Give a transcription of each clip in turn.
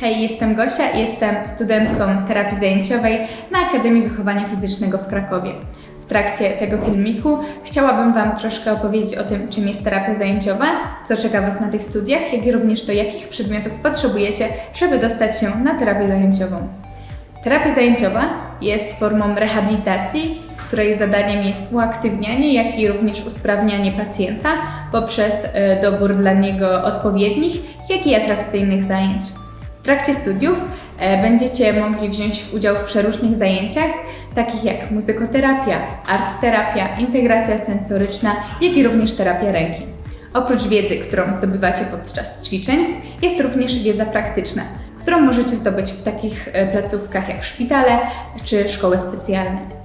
Hej, jestem Gosia, jestem studentką terapii zajęciowej na Akademii Wychowania Fizycznego w Krakowie. W trakcie tego filmiku chciałabym Wam troszkę opowiedzieć o tym, czym jest terapia zajęciowa, co czeka Was na tych studiach, jak i również to, jakich przedmiotów potrzebujecie, żeby dostać się na terapię zajęciową. Terapia zajęciowa jest formą rehabilitacji, której zadaniem jest uaktywnianie, jak i również usprawnianie pacjenta poprzez e, dobór dla niego odpowiednich, jak i atrakcyjnych zajęć. W trakcie studiów e, będziecie mogli wziąć udział w przeróżnych zajęciach, takich jak muzykoterapia, artterapia, integracja sensoryczna, jak i również terapia ręki. Oprócz wiedzy, którą zdobywacie podczas ćwiczeń, jest również wiedza praktyczna, którą możecie zdobyć w takich e, placówkach jak szpitale czy szkoły specjalne.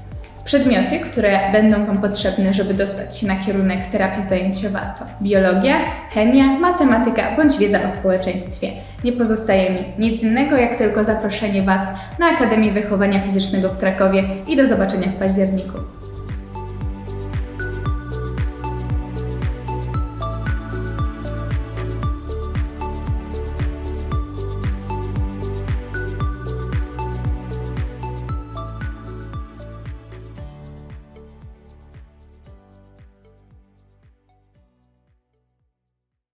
Przedmioty, które będą Wam potrzebne, żeby dostać się na kierunek terapia zajęciowa to biologia, chemia, matematyka bądź wiedza o społeczeństwie. Nie pozostaje mi nic innego, jak tylko zaproszenie Was na Akademię Wychowania Fizycznego w Krakowie i do zobaczenia w październiku.